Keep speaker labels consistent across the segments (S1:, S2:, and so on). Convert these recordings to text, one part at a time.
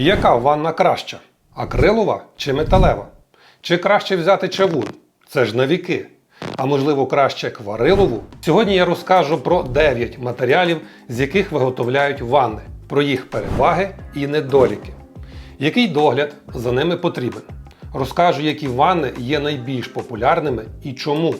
S1: Яка ванна краща? Акрилова чи металева? Чи краще взяти чавун? Це ж на віки. А можливо краще кварилову? Сьогодні я розкажу про 9 матеріалів, з яких виготовляють ванни, про їх переваги і недоліки. Який догляд за ними потрібен? Розкажу, які ванни є найбільш популярними і чому.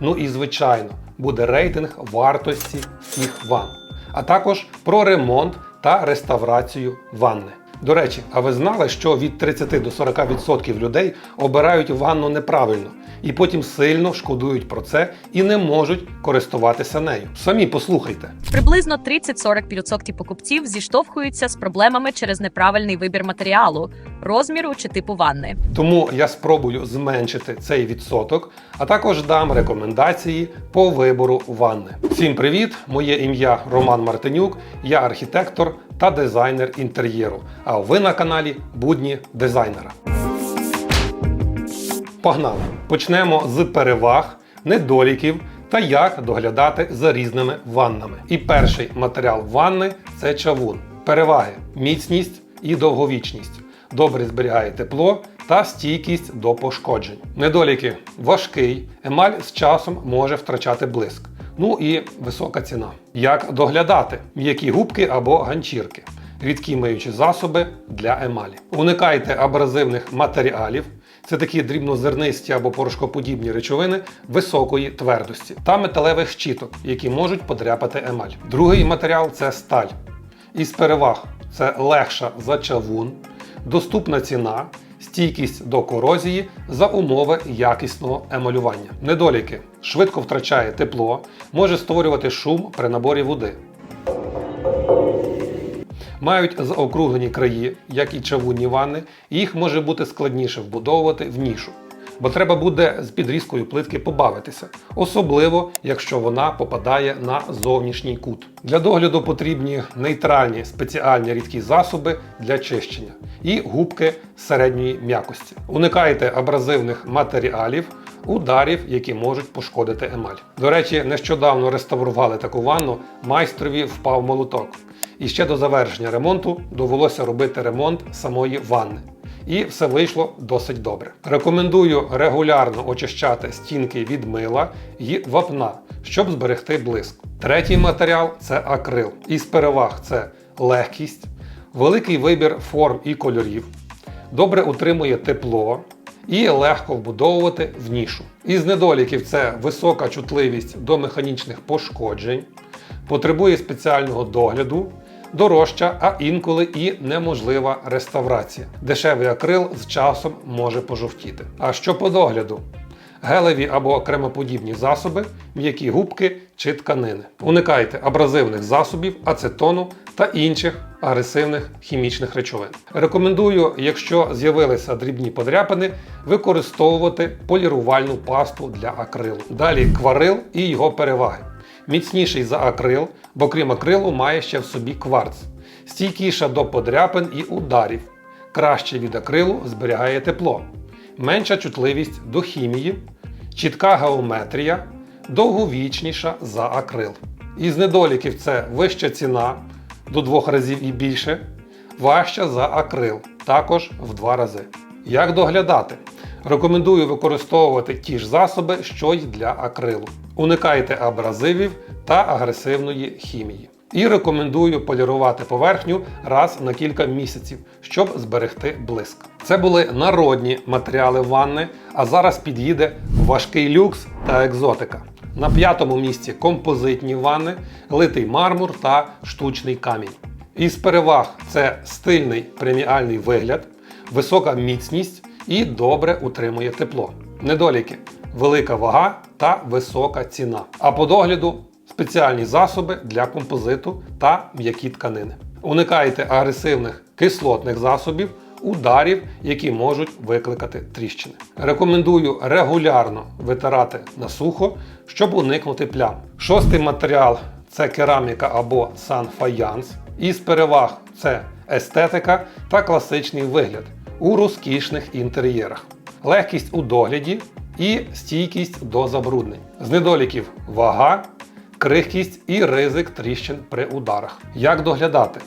S1: Ну і звичайно, буде рейтинг вартості всіх ванн, а також про ремонт та реставрацію ванни. До речі, а ви знали, що від 30 до 40% людей обирають ванну неправильно і потім сильно шкодують про це і не можуть користуватися нею. Самі послухайте.
S2: Приблизно 30-40% покупців зіштовхуються з проблемами через неправильний вибір матеріалу, розміру чи типу ванни.
S1: Тому я спробую зменшити цей відсоток, а також дам рекомендації по вибору ванни. Всім привіт! Моє ім'я Роман Мартинюк, я архітектор та дизайнер інтер'єру. А ви на каналі Будні дизайнера. Погнали! Почнемо з переваг, недоліків та як доглядати за різними ваннами. І перший матеріал ванни це чавун. Переваги: міцність і довговічність. Добре зберігає тепло та стійкість до пошкоджень. Недоліки важкий, емаль з часом може втрачати блиск. Ну і висока ціна. Як доглядати м'які губки або ганчірки, рідкі миючі засоби для емалі. Уникайте абразивних матеріалів. Це такі дрібнозернисті або порошкоподібні речовини високої твердості та металевих щіток, які можуть подряпати емаль. Другий матеріал це сталь. Із переваг це легша за чавун, доступна ціна, стійкість до корозії за умови якісного емалювання. Недоліки швидко втрачає тепло, може створювати шум при наборі води. Мають заокруглені краї, як і чавунні ванни, їх може бути складніше вбудовувати в нішу. Бо треба буде з підрізкою плитки побавитися, особливо якщо вона попадає на зовнішній кут. Для догляду потрібні нейтральні спеціальні рідкі засоби для чищення і губки середньої м'якості. Уникайте абразивних матеріалів, ударів, які можуть пошкодити емаль. До речі, нещодавно реставрували таку ванну, майстрові впав молоток. І ще до завершення ремонту довелося робити ремонт самої ванни. І все вийшло досить добре. Рекомендую регулярно очищати стінки від мила і вапна, щоб зберегти блиск. Третій матеріал це акрил. Із переваг це легкість, великий вибір форм і кольорів, добре утримує тепло і легко вбудовувати в нішу. Із недоліків це висока чутливість до механічних пошкоджень, потребує спеціального догляду, дорожча, а інколи і неможлива реставрація. Дешевий акрил з часом може пожовтіти. А що по догляду? Гелеві або кремоподібні засоби, м'які губки чи тканини. Уникайте абразивних засобів, ацетону та інших агресивних хімічних речовин. Рекомендую, якщо з'явилися дрібні подряпини, використовувати полірувальну пасту для акрилу. Далі кварил і його переваги. Міцніший за акрил, бо крім акрилу має ще в собі кварц. Стійкіша до подряпин і ударів. Краще від акрилу зберігає тепло. Менша чутливість до хімії, чітка геометрія, довговічніша за акрил. Із недоліків це вища ціна до двох разів і більше, важча за акрил, також в два рази. Як доглядати? Рекомендую використовувати ті ж засоби, що й для акрилу. Уникайте абразивів та агресивної хімії. І рекомендую полірувати поверхню раз на кілька місяців, щоб зберегти блиск. Це були народні матеріали ванни, а зараз під'їде важкий люкс та екзотика. На п'ятому місці композитні ванни, литий мармур та штучний камінь. Із переваг це стильний преміальний вигляд, висока міцність і добре утримує тепло. Недоліки велика вага та висока ціна. А по догляду спеціальні засоби для композиту та м'які тканини. Уникайте агресивних кислотних засобів, ударів, які можуть викликати тріщини. Рекомендую регулярно витирати на сухо, щоб уникнути плям. Шостий матеріал це кераміка або санфаянс. Із переваг це естетика та класичний вигляд у розкішних інтер'єрах, легкість у догляді і стійкість до забруднень. З недоліків вага, крихкість і ризик тріщин при ударах. Як доглядати?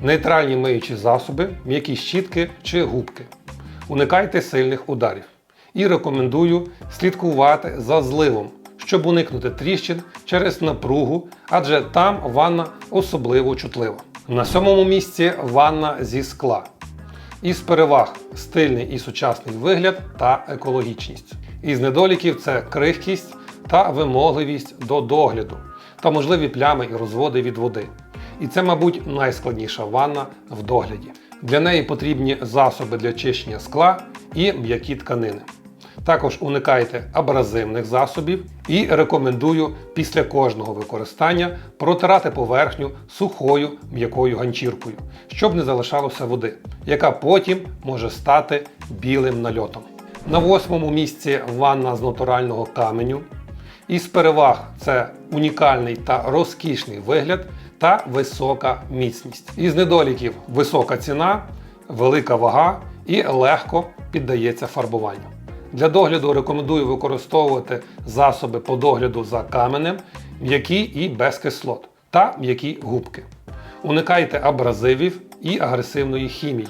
S1: Нейтральні миючі засоби, м'які щітки чи губки. Уникайте сильних ударів. І рекомендую слідкувати за зливом, щоб уникнути тріщин через напругу, адже там ванна особливо чутлива. На сьомому місці ванна зі скла. Із переваг стильний і сучасний вигляд та екологічність. Із недоліків це крихкість та вимогливість до догляду та можливі плями і розводи від води. І це, мабуть, найскладніша ванна в догляді. Для неї потрібні засоби для чищення скла і м'які тканини. Також уникайте абразивних засобів і рекомендую після кожного використання протирати поверхню сухою м'якою ганчіркою, щоб не залишалося води, яка потім може стати білим нальотом. На восьмому місці ванна з натурального каменю. Із переваг це унікальний та розкішний вигляд та висока міцність. Із недоліків висока ціна, велика вага і легко піддається фарбуванню. Для догляду рекомендую використовувати засоби по догляду за каменем, м'які і без кислот та м'які губки. Уникайте абразивів і агресивної хімії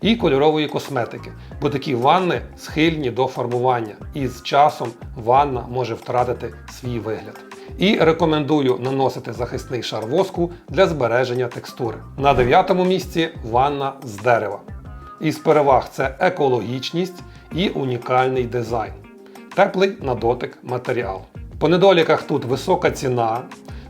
S1: і кольорової косметики, бо такі ванни схильні до фарбування, і з часом ванна може втратити свій вигляд. І рекомендую наносити захисний шар воску для збереження текстури. На дев'ятому місці ванна з дерева. Із переваг це екологічність і унікальний дизайн. Теплий на дотик матеріал. По недоліках тут висока ціна,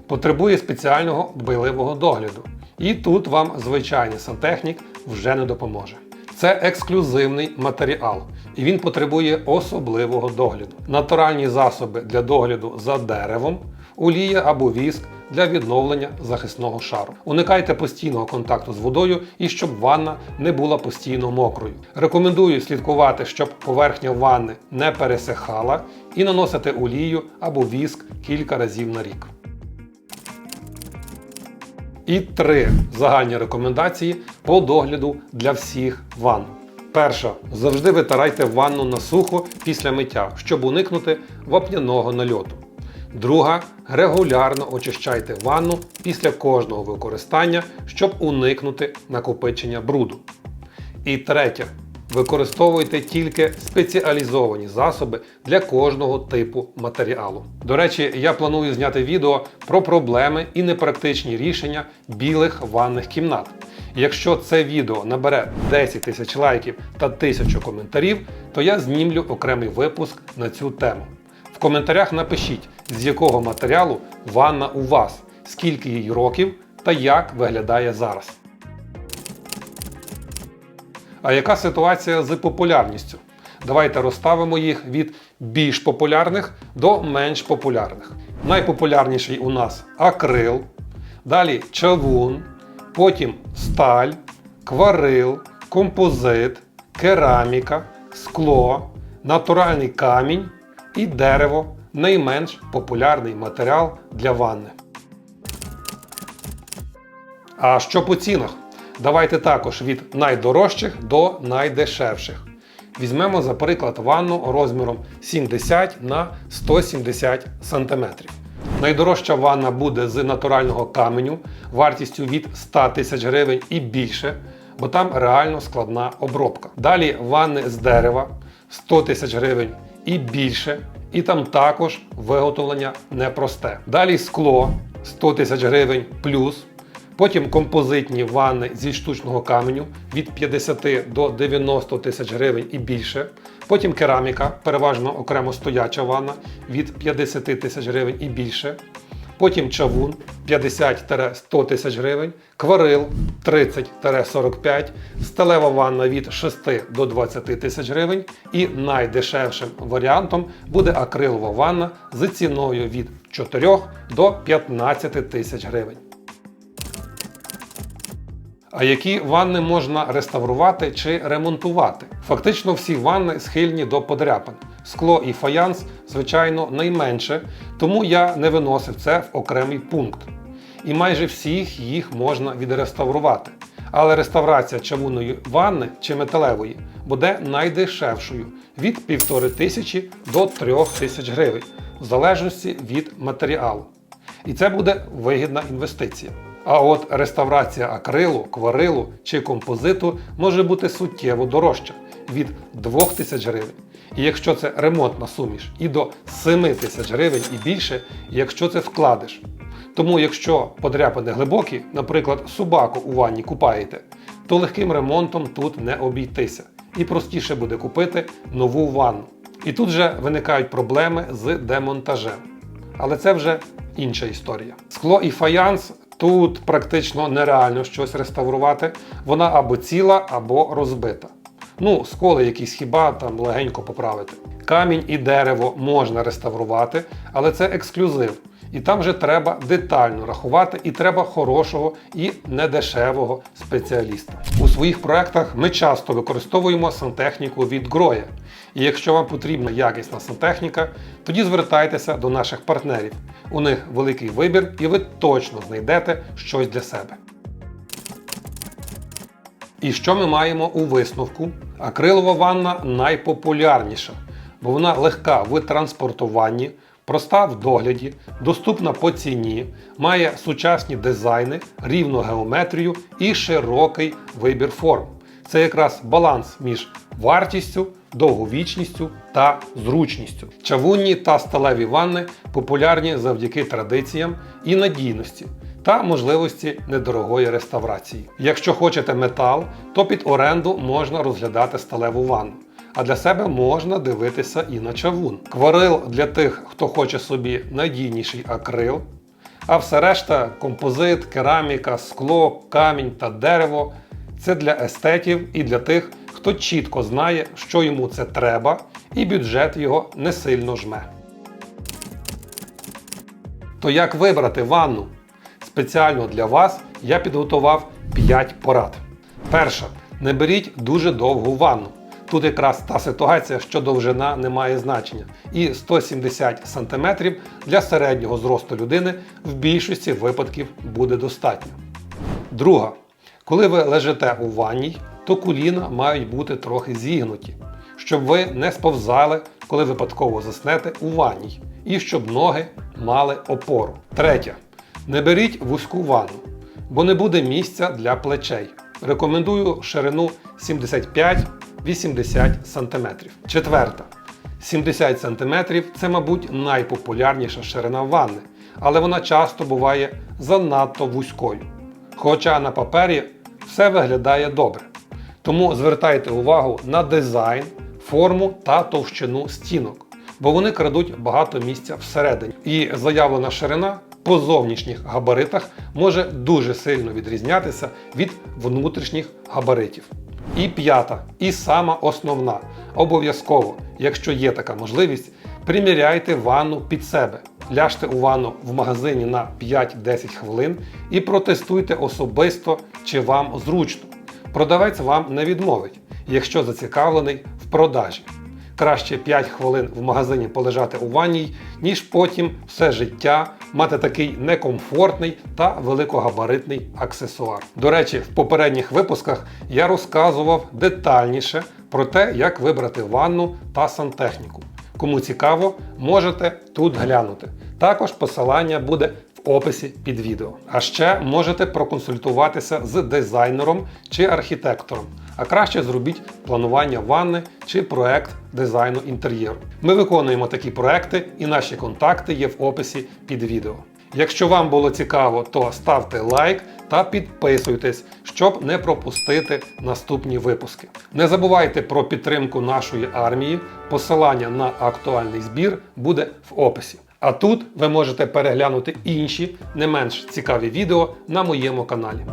S1: потребує спеціального дбайливого догляду. І тут вам звичайний сантехнік вже не допоможе. Це ексклюзивний матеріал, і він потребує особливого догляду. Натуральні засоби для догляду за деревом, олія або віск для відновлення захисного шару. Уникайте постійного контакту з водою і щоб ванна не була постійно мокрою. Рекомендую слідкувати, щоб поверхня ванни не пересихала і наносити олію або віск кілька разів на рік. І три загальні рекомендації по догляду для всіх ванн. Перша. Завжди витирайте ванну на сухо після миття, щоб уникнути вапняного нальоту. Друга. Регулярно очищайте ванну після кожного використання, щоб уникнути накопичення бруду. І третє. Використовуйте тільки спеціалізовані засоби для кожного типу матеріалу. До речі, я планую зняти відео про проблеми і непрактичні рішення білих ванних кімнат. Якщо це відео набере 10 тисяч лайків та 1000 коментарів, то я знімлю окремий випуск на цю тему. В коментарях напишіть, з якого матеріалу ванна у вас, скільки їй років та як виглядає зараз. А яка ситуація з популярністю? Давайте розставимо їх від більш популярних до менш популярних. Найпопулярніший у нас акрил, далі чавун, потім сталь, кварил, композит, кераміка, скло, натуральний камінь і дерево найменш популярний матеріал для ванни. А що по цінах? Давайте також від найдорожчих до найдешевших. Візьмемо за приклад ванну розміром 70 на 170 см. Найдорожча ванна буде з натурального каменю вартістю від 100 тисяч гривень і більше, бо там реально складна обробка. Далі ванни з дерева 100 тисяч гривень і більше, і там також виготовлення непросте. Далі скло 100 тисяч гривень плюс. Потім композитні ванни зі штучного каменю від 50 до 90 тисяч гривень і більше. Потім кераміка, переважно окремо стояча ванна від 50 тисяч гривень і більше. Потім чавун 50-100 тисяч гривень, кварил 30-45, сталева ванна від 6 до 20 тисяч гривень. І найдешевшим варіантом буде акрилова ванна з ціною від 4 до 15 тисяч гривень. А які ванни можна реставрувати чи ремонтувати? Фактично всі ванни схильні до подряпин. Скло і фаянс, звичайно, найменше, тому я не виносив це в окремий пункт. І майже всіх їх можна відреставрувати. Але реставрація чавунної ванни чи металевої буде найдешевшою від 1500 до 3000 гривень, в залежності від матеріалу. І це буде вигідна інвестиція. А от реставрація акрилу, кварилу чи композиту може бути суттєво дорожча від 2000 гривень. І якщо це ремонтна суміш, і до 7 тисяч гривень і більше, якщо це вкладиш. Тому, якщо подряпини глибокі, наприклад, собаку у ванні купаєте, то легким ремонтом тут не обійтися. І простіше буде купити нову ванну. І тут вже виникають проблеми з демонтажем. Але це вже інша історія. Скло і фаянс тут практично нереально щось реставрувати. Вона або ціла, або розбита. Ну, сколи якісь хіба там легенько поправити. Камінь і дерево можна реставрувати, але це ексклюзив. І там вже треба детально рахувати, і треба хорошого і недешевого спеціаліста. У своїх проектах ми часто використовуємо сантехніку від Гроя. І якщо вам потрібна якісна сантехніка, тоді звертайтеся до наших партнерів. У них великий вибір, і ви точно знайдете щось для себе. І що ми маємо у висновку? Акрилова ванна найпопулярніша, бо вона легка в транспортуванні, проста в догляді, доступна по ціні, має сучасні дизайни, рівну геометрію і широкий вибір форм. Це якраз баланс між вартістю, довговічністю та зручністю. Чавунні та сталеві ванни популярні завдяки традиціям і надійності та можливості недорогої реставрації. Якщо хочете метал, то під оренду можна розглядати сталеву ванну. А для себе можна дивитися і на чавун. Кварил для тих, хто хоче собі надійніший акрил. А все решта композит, кераміка, скло, камінь та дерево це для естетів і для тих, хто чітко знає, що йому це треба, і бюджет його не сильно жме. То як вибрати ванну? Спеціально для вас я підготував 5 порад. Перша. Не беріть дуже довгу ванну. Тут якраз та ситуація, що довжина не має значення. І 170 см для середнього зросту людини в більшості випадків буде достатньо. Друга. Коли ви лежите у ванній, то коліна мають бути трохи зігнуті, щоб ви не сповзали, коли випадково заснете у ванній, і щоб ноги мали опору. Третє. Не беріть вузьку ванну, бо не буде місця для плечей. Рекомендую ширину 75-80 см. Четверта. 70 см це, мабуть, найпопулярніша ширина ванни, але вона часто буває занадто вузькою. Хоча на папері все виглядає добре. Тому звертайте увагу на дизайн, форму та товщину стінок, бо вони крадуть багато місця всередині. І заявлена ширина по зовнішніх габаритах може дуже сильно відрізнятися від внутрішніх габаритів. І п'ята, і сама основна. Обов'язково, якщо є така можливість, приміряйте ванну під себе. Ляжте у ванну в магазині на 5-10 хвилин і протестуйте особисто, чи вам зручно. Продавець вам не відмовить, якщо зацікавлений в продажі. Краще 5 хвилин в магазині полежати у ванній, ніж потім все життя мати такий некомфортний та великогабаритний аксесуар. До речі, в попередніх випусках я розказував детальніше про те, як вибрати ванну та сантехніку. Кому цікаво, можете тут глянути. Також посилання буде описі під відео. А ще можете проконсультуватися з дизайнером чи архітектором. А краще зробіть планування ванни чи проект дизайну інтер'єру. Ми виконуємо такі проекти і наші контакти є в описі під відео. Якщо вам було цікаво, то ставте лайк та підписуйтесь, щоб не пропустити наступні випуски. Не забувайте про підтримку нашої армії. Посилання на актуальний збір буде в описі. А тут ви можете переглянути інші не менш цікаві відео на моєму каналі.